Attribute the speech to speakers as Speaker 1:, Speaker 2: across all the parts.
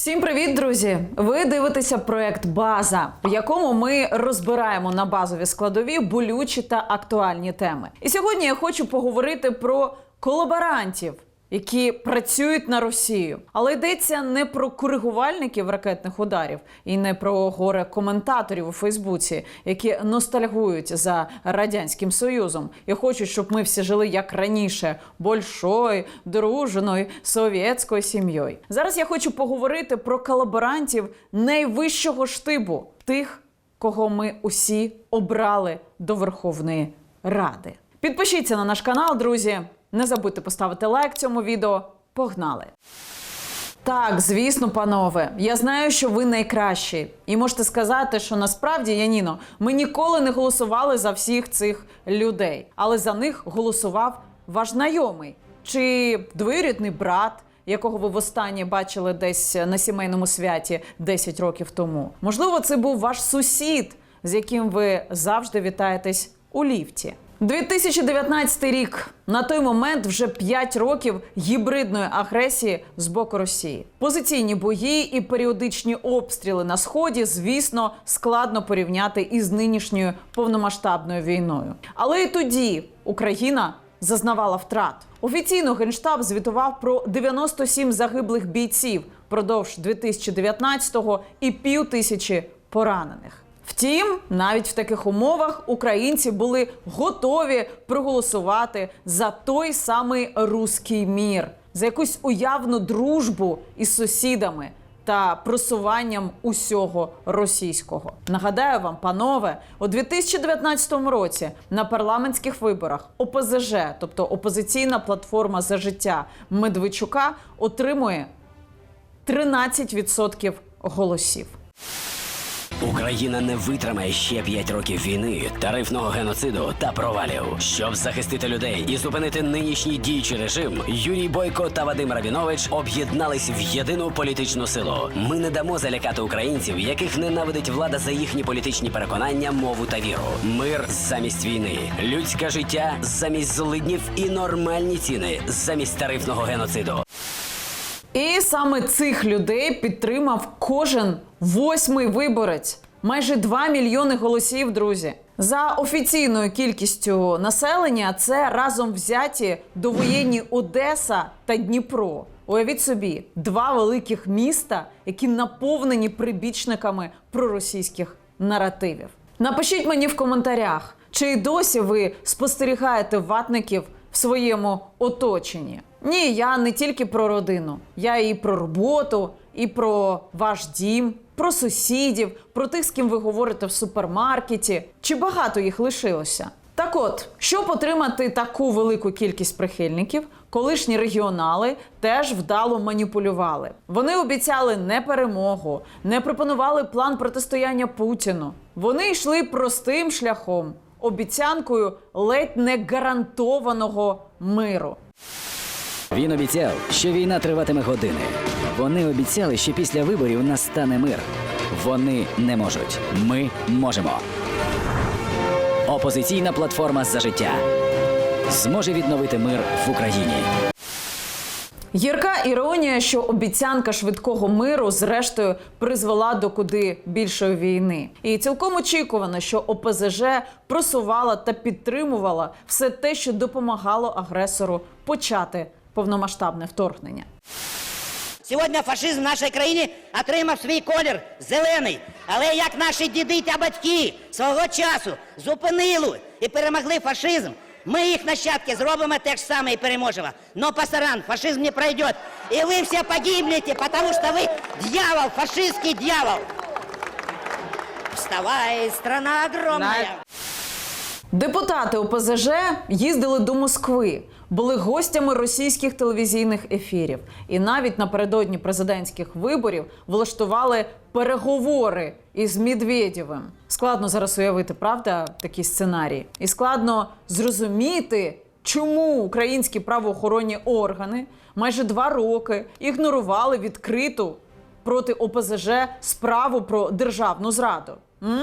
Speaker 1: Всім привіт, друзі! Ви дивитеся проект База, в якому ми розбираємо на базові складові болючі та актуальні теми. І сьогодні я хочу поговорити про колаборантів. Які працюють на Росію, але йдеться не про коригувальників ракетних ударів і не про горе коментаторів у Фейсбуці, які ностальгують за радянським союзом і хочуть, щоб ми всі жили як раніше, большою, дружною совєтською сім'єю. Зараз я хочу поговорити про колаборантів найвищого штибу, тих, кого ми усі обрали до Верховної Ради. Підпишіться на наш канал, друзі. Не забудьте поставити лайк цьому відео. Погнали! Так, звісно, панове, я знаю, що ви найкращі, і можете сказати, що насправді Яніно, ми ніколи не голосували за всіх цих людей, але за них голосував ваш знайомий чи двоюрідний брат, якого ви востаннє бачили десь на сімейному святі 10 років тому. Можливо, це був ваш сусід, з яким ви завжди вітаєтесь у ліфті. 2019 рік на той момент вже 5 років гібридної агресії з боку Росії. Позиційні бої і періодичні обстріли на сході, звісно, складно порівняти із нинішньою повномасштабною війною. Але і тоді Україна зазнавала втрат. Офіційно генштаб звітував про 97 загиблих бійців впродовж 2019-го і пів тисячі поранених. Втім, навіть в таких умовах українці були готові проголосувати за той самий руський мір, за якусь уявну дружбу із сусідами та просуванням усього російського. Нагадаю вам, панове, у 2019 році на парламентських виборах ОПЗЖ, тобто опозиційна платформа за життя Медведчука, отримує 13% голосів.
Speaker 2: Україна не витримає ще 5 років війни, тарифного геноциду та провалів. Щоб захистити людей і зупинити нинішній діючий режим, Юрій Бойко та Вадим Рабінович об'єднались в єдину політичну силу. Ми не дамо залякати українців, яких ненавидить влада за їхні політичні переконання, мову та віру. Мир замість війни, людське життя замість злиднів і нормальні ціни замість тарифного геноциду.
Speaker 1: І саме цих людей підтримав кожен восьмий виборець. Майже 2 мільйони голосів, друзі. За офіційною кількістю населення це разом взяті довоєнні Одеса та Дніпро. Уявіть собі, два великих міста, які наповнені прибічниками проросійських наративів. Напишіть мені в коментарях, чи й досі ви спостерігаєте ватників в своєму оточенні. Ні, я не тільки про родину, я і про роботу, і про ваш дім, про сусідів, про тих, з ким ви говорите в супермаркеті. Чи багато їх лишилося? Так от, щоб отримати таку велику кількість прихильників, колишні регіонали теж вдало маніпулювали. Вони обіцяли не перемогу, не пропонували план протистояння Путіну. Вони йшли простим шляхом, обіцянкою ледь не гарантованого миру.
Speaker 3: Він обіцяв, що війна триватиме години. Вони обіцяли, що після виборів настане мир. Вони не можуть. Ми можемо. Опозиційна платформа за життя зможе відновити мир в Україні.
Speaker 1: Гірка іронія, що обіцянка швидкого миру зрештою призвела до куди більшої війни, і цілком очікувано, що ОПЗЖ просувала та підтримувала все те, що допомагало агресору почати повномасштабне вторгнення.
Speaker 4: Сьогодні фашизм в нашій країні отримав свій колір зелений. Але як наші діди та батьки свого часу зупинили і перемогли фашизм, ми їх нащадки зробимо те ж саме і переможемо. Но пасаран, фашизм не пройде. І ви всі погибнете, тому що ви дьявол, фашистський дьявол. Вставай, страна огромная.
Speaker 1: Депутати ОПЗЖ їздили до Москви, були гостями російських телевізійних ефірів, і навіть напередодні президентських виборів влаштували переговори із Медведєвим. Складно зараз уявити, правда, такі сценарії, і складно зрозуміти, чому українські правоохоронні органи майже два роки ігнорували відкриту проти ОПЗЖ справу про державну зраду. М?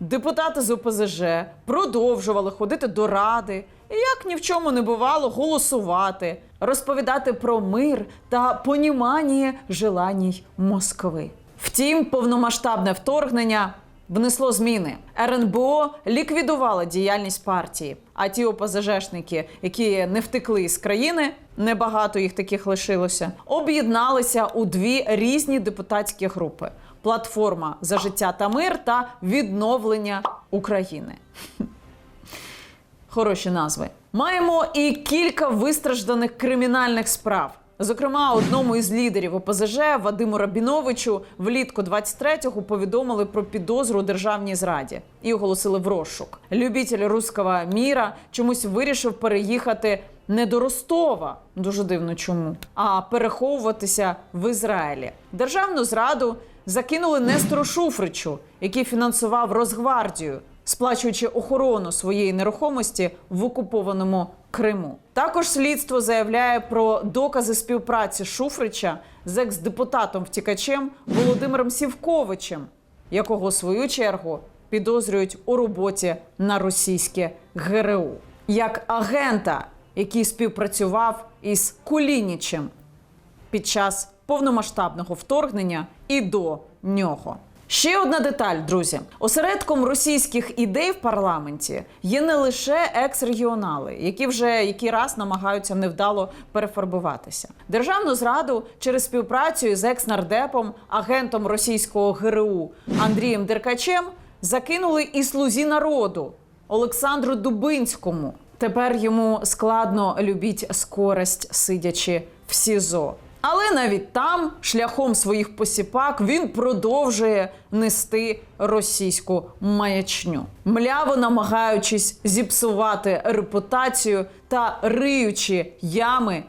Speaker 1: Депутати з ОПЗЖ продовжували ходити до ради і як ні в чому не бувало голосувати, розповідати про мир та понімання желаній Москви. Втім, повномасштабне вторгнення внесло зміни. РНБО ліквідувала діяльність партії. А ті ОПЗЖшники, які не втекли з країни, небагато їх таких лишилося, об'єдналися у дві різні депутатські групи: платформа за життя та мир та відновлення України. Хороші назви. Маємо і кілька вистражданих кримінальних справ. Зокрема, одному із лідерів ОПЗЖ Вадиму Рабіновичу влітку 23-го повідомили про підозру у державній зраді і оголосили в розшук. Любитель руського міра чомусь вирішив переїхати не до Ростова, дуже дивно чому, а переховуватися в Ізраїлі. Державну зраду закинули Нестору Шуфричу, який фінансував Росгвардію сплачуючи охорону своєї нерухомості в окупованому Криму. Також слідство заявляє про докази співпраці Шуфрича з екс-депутатом втікачем Володимиром Сівковичем, якого в свою чергу підозрюють у роботі на російське ГРУ як агента, який співпрацював із Кулінічем під час повномасштабного вторгнення і до нього. Ще одна деталь, друзі: осередком російських ідей в парламенті є не лише екс-регіонали, які вже який раз намагаються невдало перефарбуватися. Державну зраду через співпрацю із екс-нардепом, агентом російського ГРУ Андрієм Деркачем закинули і слузі народу Олександру Дубинському. Тепер йому складно любіть скорость, сидячи в СІЗО. Але навіть там, шляхом своїх посіпак, він продовжує нести російську маячню, мляво намагаючись зіпсувати репутацію та риючи ями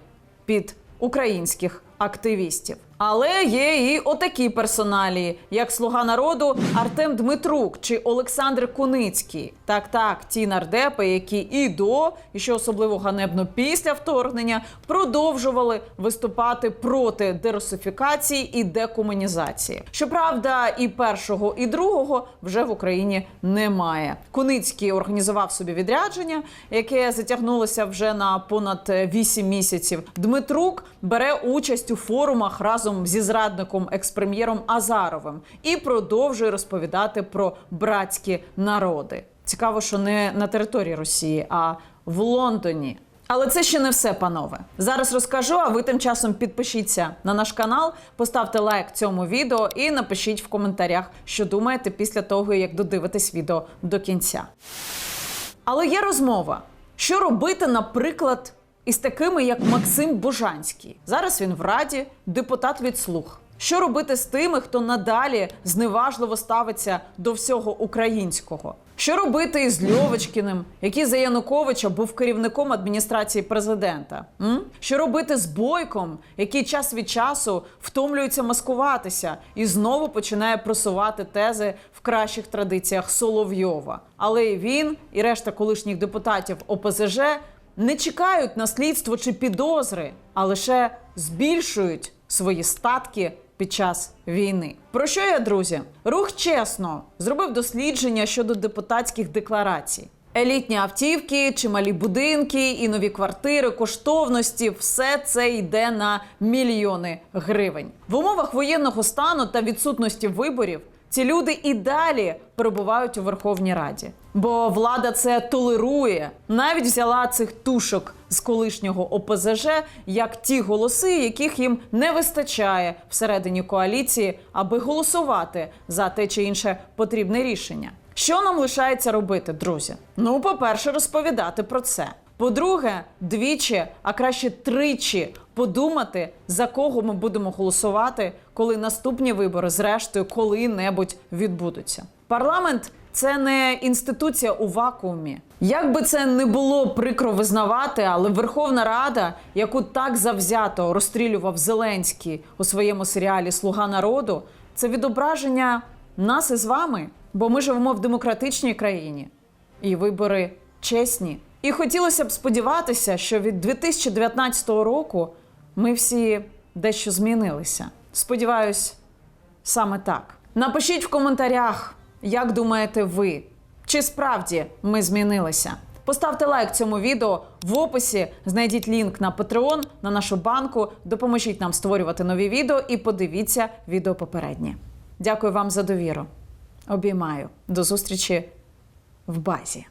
Speaker 1: під українських активістів. Але є і отакі персоналії, як слуга народу Артем Дмитрук чи Олександр Куницький. Так, так, ті нардепи, які і до, і що особливо ганебно після вторгнення, продовжували виступати проти дерусифікації і декомунізації. Щоправда, і першого, і другого вже в Україні немає. Куницький організував собі відрядження, яке затягнулося вже на понад 8 місяців. Дмитрук бере участь у форумах разом зі зрадником експрем'єром Азаровим і продовжує розповідати про братські народи. Цікаво, що не на території Росії, а в Лондоні. Але це ще не все, панове. Зараз розкажу, а ви тим часом підпишіться на наш канал, поставте лайк цьому відео і напишіть в коментарях, що думаєте після того, як додивитесь відео до кінця. Але є розмова, що робити, наприклад, із такими, як Максим Божанський. Зараз він в раді, депутат від слуг. Що робити з тими, хто надалі зневажливо ставиться до всього українського? Що робити із Льовочкіним, який за Януковича був керівником адміністрації президента? М? Що робити з Бойком, який час від часу втомлюється маскуватися і знову починає просувати тези в кращих традиціях Соловйова? Але і він, і решта колишніх депутатів ОПЗЖ не чекають на слідство чи підозри, а лише збільшують свої статки під час війни. Про що я, друзі? Рух чесно зробив дослідження щодо депутатських декларацій. Елітні автівки, чималі будинки і нові квартири, коштовності все це йде на мільйони гривень. В умовах воєнного стану та відсутності виборів ці люди і далі перебувають у Верховній Раді, бо влада це толерує. Навіть взяла цих тушок з колишнього ОПЗЖ як ті голоси, яких їм не вистачає всередині коаліції, аби голосувати за те чи інше потрібне рішення. Що нам лишається робити, друзі? Ну, по-перше, розповідати про це. По-друге, двічі, а краще тричі подумати, за кого ми будемо голосувати, коли наступні вибори, зрештою, коли-небудь відбудуться. Парламент це не інституція у вакуумі. Як би це не було прикро визнавати, але Верховна Рада, яку так завзято розстрілював Зеленський у своєму серіалі Слуга народу, це відображення нас із вами, бо ми живемо в демократичній країні, і вибори чесні. І хотілося б сподіватися, що від 2019 року ми всі дещо змінилися. Сподіваюсь, саме так. Напишіть в коментарях, як думаєте ви, чи справді ми змінилися. Поставте лайк цьому відео в описі. Знайдіть лінк на Patreon, на нашу банку. Допоможіть нам створювати нові відео і подивіться відео попереднє. Дякую вам за довіру. Обіймаю. До зустрічі в базі.